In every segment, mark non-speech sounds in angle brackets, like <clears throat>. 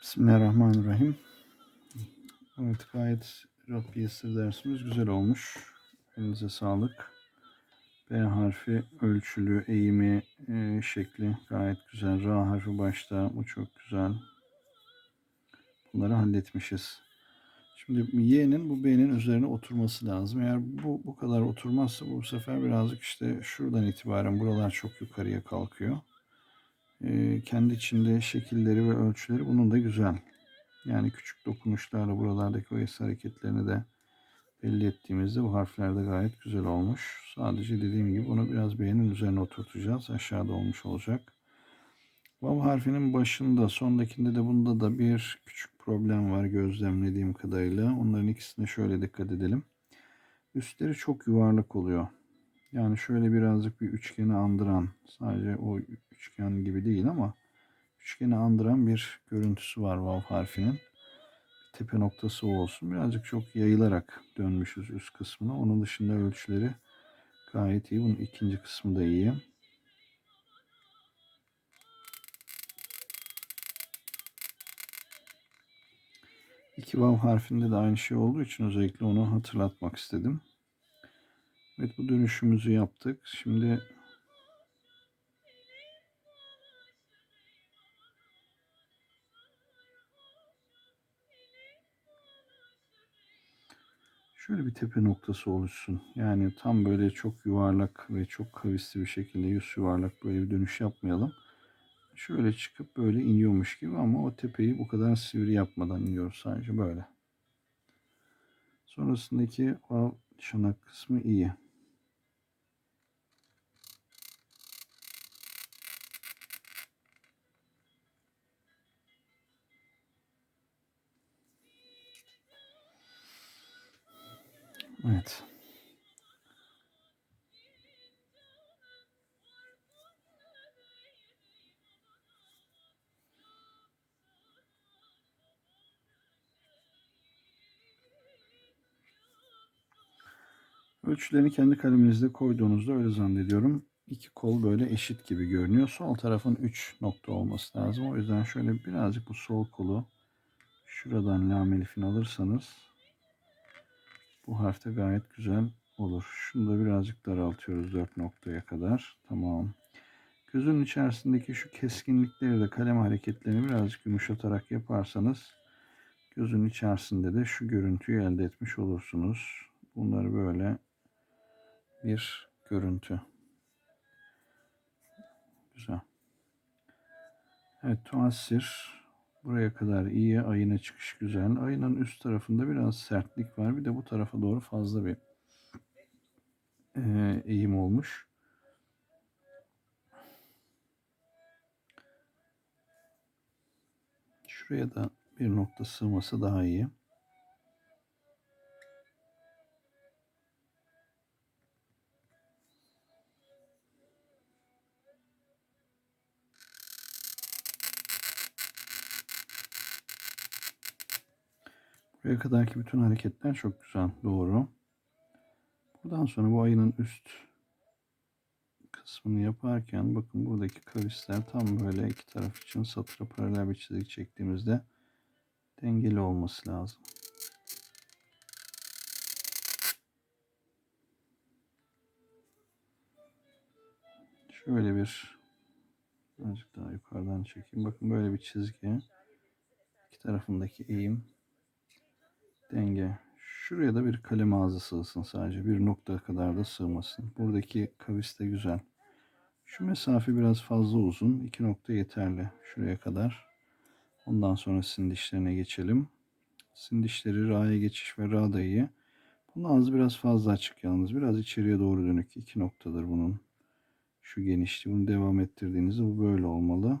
Bismillahirrahmanirrahim. Evet gayet Rabbi Yesir dersimiz güzel olmuş. Elinize sağlık. B harfi ölçülü, eğimi, e, şekli gayet güzel. Ra harfi başta bu çok güzel. Bunları halletmişiz. Şimdi Y'nin bu B'nin üzerine oturması lazım. Eğer bu bu kadar oturmazsa bu sefer birazcık işte şuradan itibaren buralar çok yukarıya kalkıyor. Ee, kendi içinde şekilleri ve ölçüleri bunun da güzel. Yani küçük dokunuşlarla buralardaki o es hareketlerini de belli ettiğimizde bu harfler de gayet güzel olmuş. Sadece dediğim gibi bunu biraz B'nin üzerine oturtacağız. Aşağıda olmuş olacak. Vav harfinin başında, sondakinde de bunda da bir küçük problem var gözlemlediğim kadarıyla. Onların ikisine şöyle dikkat edelim. Üstleri çok yuvarlak oluyor. Yani şöyle birazcık bir üçgeni andıran, sadece o üçgen gibi değil ama üçgeni andıran bir görüntüsü var vav harfinin. Tepe noktası o olsun. Birazcık çok yayılarak dönmüşüz üst kısmına. Onun dışında ölçüleri gayet iyi. Bunun ikinci kısmı da iyi. İki vav harfinde de aynı şey olduğu için özellikle onu hatırlatmak istedim. Evet bu dönüşümüzü yaptık. Şimdi şöyle bir tepe noktası oluşsun. Yani tam böyle çok yuvarlak ve çok kavisli bir şekilde yüz yuvarlak böyle bir dönüş yapmayalım. Şöyle çıkıp böyle iniyormuş gibi ama o tepeyi bu kadar sivri yapmadan iniyoruz sadece böyle. Sonrasındaki vav çanak kısmı iyi. Evet. Ölçülerini kendi kaleminizde koyduğunuzda öyle zannediyorum. İki kol böyle eşit gibi görünüyor. Sol tarafın 3 nokta olması lazım. O yüzden şöyle birazcık bu sol kolu şuradan lam elifini alırsanız bu harfte gayet güzel olur. Şunu da birazcık daraltıyoruz 4 noktaya kadar. Tamam. Gözün içerisindeki şu keskinlikleri de kalem hareketlerini birazcık yumuşatarak yaparsanız gözün içerisinde de şu görüntüyü elde etmiş olursunuz. Bunları böyle bir görüntü. Güzel. Evet tuassir buraya kadar iyi. Ayına çıkış güzel. Ayının üst tarafında biraz sertlik var. Bir de bu tarafa doğru fazla bir e, eğim olmuş. Şuraya da bir nokta sığması daha iyi. Buraya kadarki bütün hareketler çok güzel. Doğru. Buradan sonra bu ayının üst kısmını yaparken bakın buradaki kavisler tam böyle iki taraf için satıra paralel bir çizgi çektiğimizde dengeli olması lazım. Şöyle bir birazcık daha yukarıdan çekeyim. Bakın böyle bir çizgi. İki tarafındaki eğim denge. Şuraya da bir kalem ağzı sığsın sadece. Bir nokta kadar da sığmasın. Buradaki kavis de güzel. Şu mesafe biraz fazla uzun. İki nokta yeterli. Şuraya kadar. Ondan sonra sin dişlerine geçelim. Sin dişleri geçiş ve ra da iyi. Bunun ağzı biraz fazla açık yalnız. Biraz içeriye doğru dönük. İki noktadır bunun. Şu genişliği. Bunu devam ettirdiğinizde bu böyle olmalı.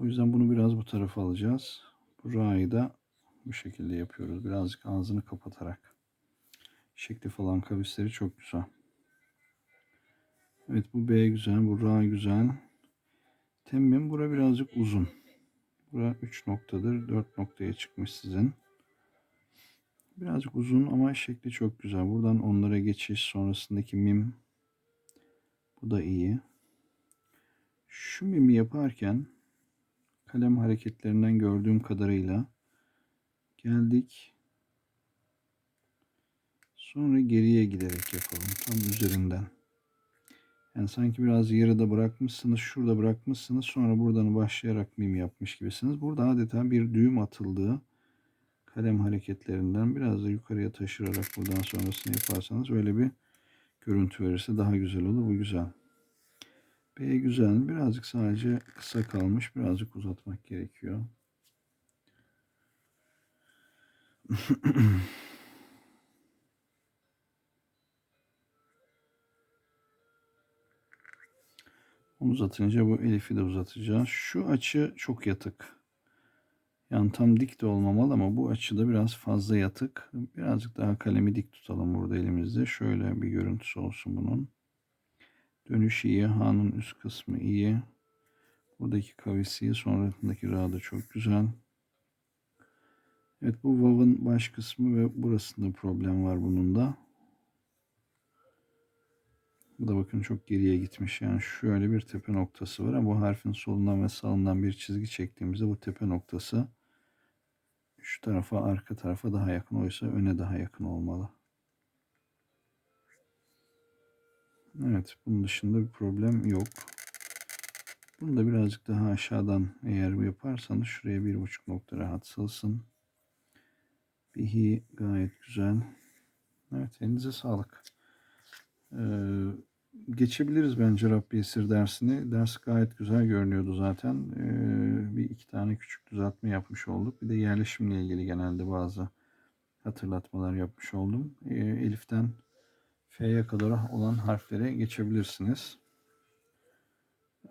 O yüzden bunu biraz bu tarafa alacağız. Bu ra'yı da bu şekilde yapıyoruz. Birazcık ağzını kapatarak. Şekli falan kavisleri çok güzel. Evet bu B güzel. Bu Ra güzel. Temmim bura birazcık uzun. Bura 3 noktadır. 4 noktaya çıkmış sizin. Birazcık uzun ama şekli çok güzel. Buradan onlara geçiş sonrasındaki mim. Bu da iyi. Şu mimi yaparken kalem hareketlerinden gördüğüm kadarıyla geldik. Sonra geriye giderek yapalım. Tam üzerinden. Yani sanki biraz yarıda bırakmışsınız, şurada bırakmışsınız. Sonra buradan başlayarak mim yapmış gibisiniz. Burada adeta bir düğüm atıldığı kalem hareketlerinden biraz da yukarıya taşırarak buradan sonrasını yaparsanız öyle bir görüntü verirse daha güzel olur. Bu güzel. B güzel. Birazcık sadece kısa kalmış. Birazcık uzatmak gerekiyor. Onu <clears throat> uzatınca bu elifi de uzatacağız. Şu açı çok yatık. Yani tam dik de olmamalı ama bu açıda biraz fazla yatık. Birazcık daha kalemi dik tutalım burada elimizde. Şöyle bir görüntüsü olsun bunun. Dönüş iyi. Ha'nın üst kısmı iyi. Buradaki kavis iyi. Sonrasındaki ra da çok güzel. Evet bu vav'ın baş kısmı ve burasında problem var bunun da. Bu da bakın çok geriye gitmiş. Yani şöyle bir tepe noktası var ama bu harfin solundan ve sağından bir çizgi çektiğimizde bu tepe noktası şu tarafa arka tarafa daha yakın oysa öne daha yakın olmalı. Evet bunun dışında bir problem yok. Bunu da birazcık daha aşağıdan eğer yaparsanız şuraya bir buçuk nokta rahat sığsın. Bihi gayet güzel. Evet elinize sağlık. Ee, geçebiliriz bence Rabbi Esir dersini. Ders gayet güzel görünüyordu zaten. Ee, bir iki tane küçük düzeltme yapmış olduk. Bir de yerleşimle ilgili genelde bazı hatırlatmalar yapmış oldum. Ee, Elif'ten F'ye kadar olan harflere geçebilirsiniz.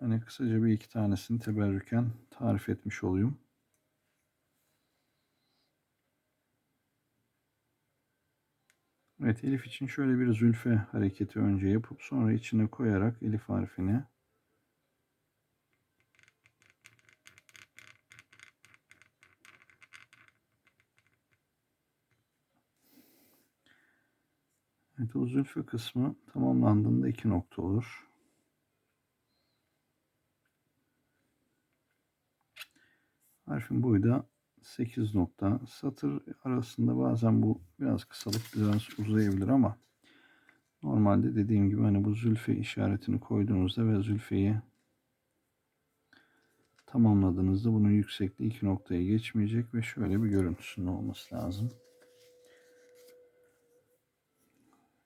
Hani kısaca bir iki tanesini teberrüken tarif etmiş olayım. Evet Elif için şöyle bir zülfe hareketi önce yapıp sonra içine koyarak Elif harfini Evet o zülfe kısmı tamamlandığında iki nokta olur. Harfin boyu da 8 nokta. Satır arasında bazen bu biraz kısalıp biraz uzayabilir ama normalde dediğim gibi hani bu zülfe işaretini koyduğunuzda ve zülfeyi tamamladığınızda bunun yüksekliği iki noktaya geçmeyecek ve şöyle bir görüntüsünün olması lazım.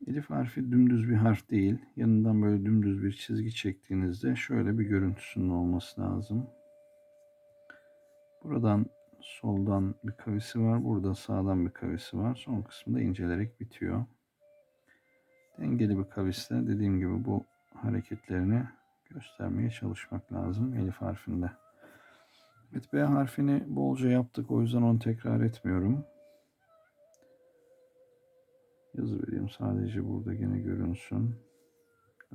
Elif harfi dümdüz bir harf değil. Yanından böyle dümdüz bir çizgi çektiğinizde şöyle bir görüntüsünün olması lazım. Buradan soldan bir kavisi var. Burada sağdan bir kavisi var. Son kısmında incelerek bitiyor. Dengeli bir kavisle dediğim gibi bu hareketlerini göstermeye çalışmak lazım Elif harfinde. Evet B harfini bolca yaptık. O yüzden onu tekrar etmiyorum. Yazı vereyim sadece burada gene görünsün.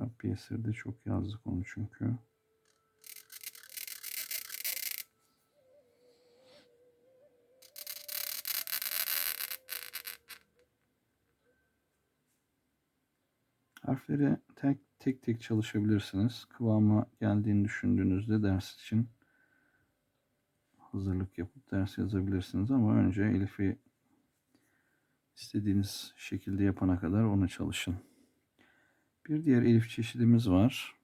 Rabbi esirde çok yazdık onu çünkü. Harfleri tek tek, tek çalışabilirsiniz. Kıvama geldiğini düşündüğünüzde ders için hazırlık yapıp ders yazabilirsiniz ama önce Elif'i istediğiniz şekilde yapana kadar onu çalışın. Bir diğer Elif çeşidimiz var.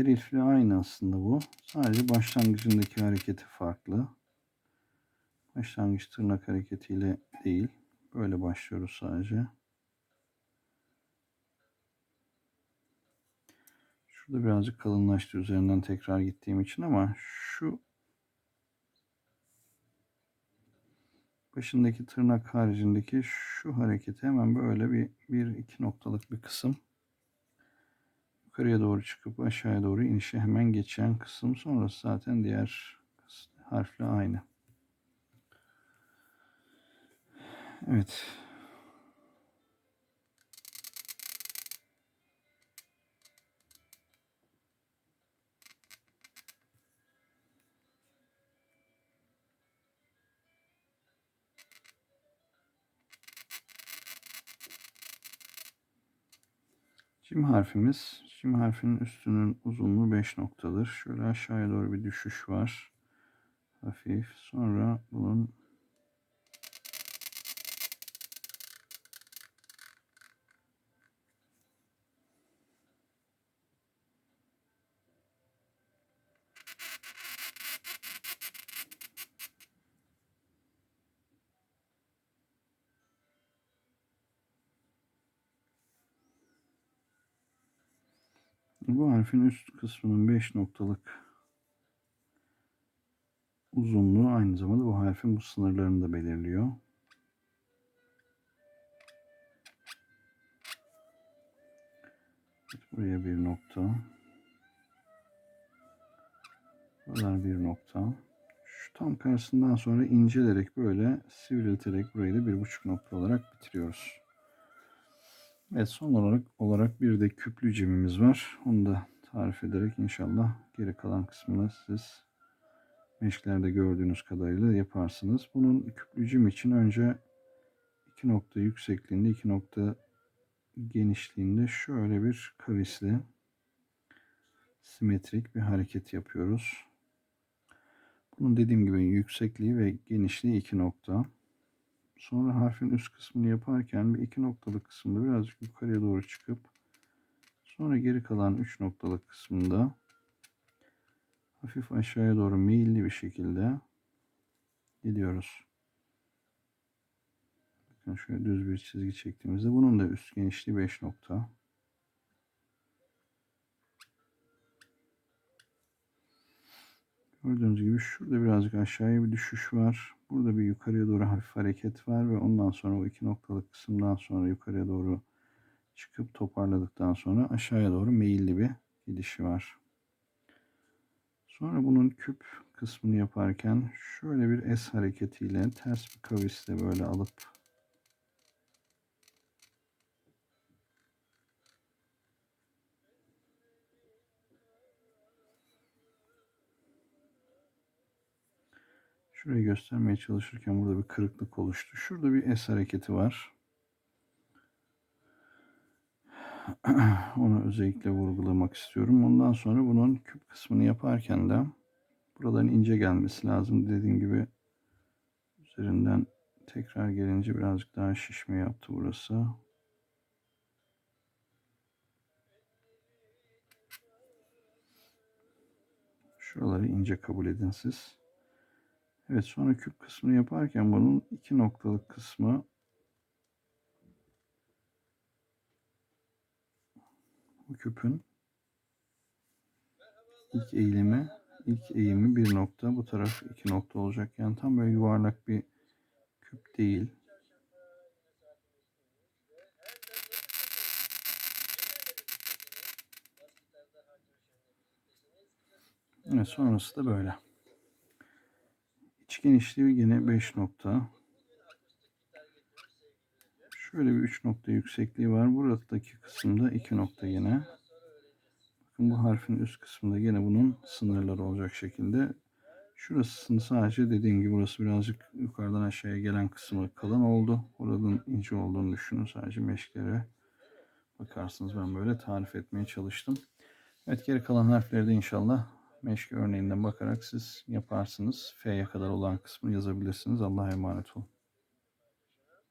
Diğer elfle aynı aslında bu. Sadece başlangıcındaki hareketi farklı. Başlangıç tırnak hareketiyle değil. Böyle başlıyoruz sadece. Şurada birazcık kalınlaştı üzerinden tekrar gittiğim için ama şu başındaki tırnak haricindeki şu hareketi hemen böyle bir, bir iki noktalık bir kısım yukarıya doğru çıkıp aşağıya doğru inişe hemen geçen kısım. Sonrası zaten diğer harfle aynı. Evet. Cim harfimiz Cim harfinin üstünün uzunluğu 5 noktadır. Şöyle aşağıya doğru bir düşüş var. Hafif. Sonra bunun Bu harfin üst kısmının 5 noktalık uzunluğu aynı zamanda bu harfin bu sınırlarını da belirliyor. Buraya bir nokta. Buralar bir nokta. Şu tam karşısından sonra incelerek böyle sivrilterek burayı da bir buçuk nokta olarak bitiriyoruz. Evet son olarak olarak bir de küplü cimimiz var. Onu da tarif ederek inşallah geri kalan kısmını siz meşklerde gördüğünüz kadarıyla yaparsınız. Bunun küplü cim için önce 2 nokta yüksekliğinde 2 nokta genişliğinde şöyle bir kavisli simetrik bir hareket yapıyoruz. Bunun dediğim gibi yüksekliği ve genişliği 2 nokta. Sonra harfin üst kısmını yaparken bir iki noktalık kısımda birazcık yukarıya doğru çıkıp sonra geri kalan üç noktalık kısmında hafif aşağıya doğru meyilli bir şekilde gidiyoruz. Bakın şöyle düz bir çizgi çektiğimizde bunun da üst genişliği 5 nokta. Gördüğünüz gibi şurada birazcık aşağıya bir düşüş var. Burada bir yukarıya doğru hafif hareket var ve ondan sonra o iki noktalık kısımdan sonra yukarıya doğru çıkıp toparladıktan sonra aşağıya doğru meyilli bir gidişi var. Sonra bunun küp kısmını yaparken şöyle bir S hareketiyle ters bir kavisle böyle alıp Şurayı göstermeye çalışırken burada bir kırıklık oluştu. Şurada bir S hareketi var. <clears throat> Onu özellikle vurgulamak istiyorum. Ondan sonra bunun küp kısmını yaparken de buradan ince gelmesi lazım. Dediğim gibi üzerinden tekrar gelince birazcık daha şişme yaptı burası. Şuraları ince kabul edin siz. Evet sonra küp kısmını yaparken bunun iki noktalık kısmı bu küpün ilk eğilimi ilk eğimi bir nokta bu taraf iki nokta olacak yani tam böyle yuvarlak bir küp değil Evet sonrası da böyle. Genişliği yine 5 nokta. Şöyle bir 3 nokta yüksekliği var. Buradaki kısımda 2 nokta yine. Bakın bu harfin üst kısmında yine bunun sınırları olacak şekilde. Şurasını sadece dediğim gibi burası birazcık yukarıdan aşağıya gelen kısmı kalın oldu. Buradan ince olduğunu düşünün. Sadece meşklere bakarsınız. Ben böyle tarif etmeye çalıştım. Evet geri kalan harfleri de inşallah meşke örneğinden bakarak siz yaparsınız. F'ye kadar olan kısmını yazabilirsiniz. Allah'a emanet olun.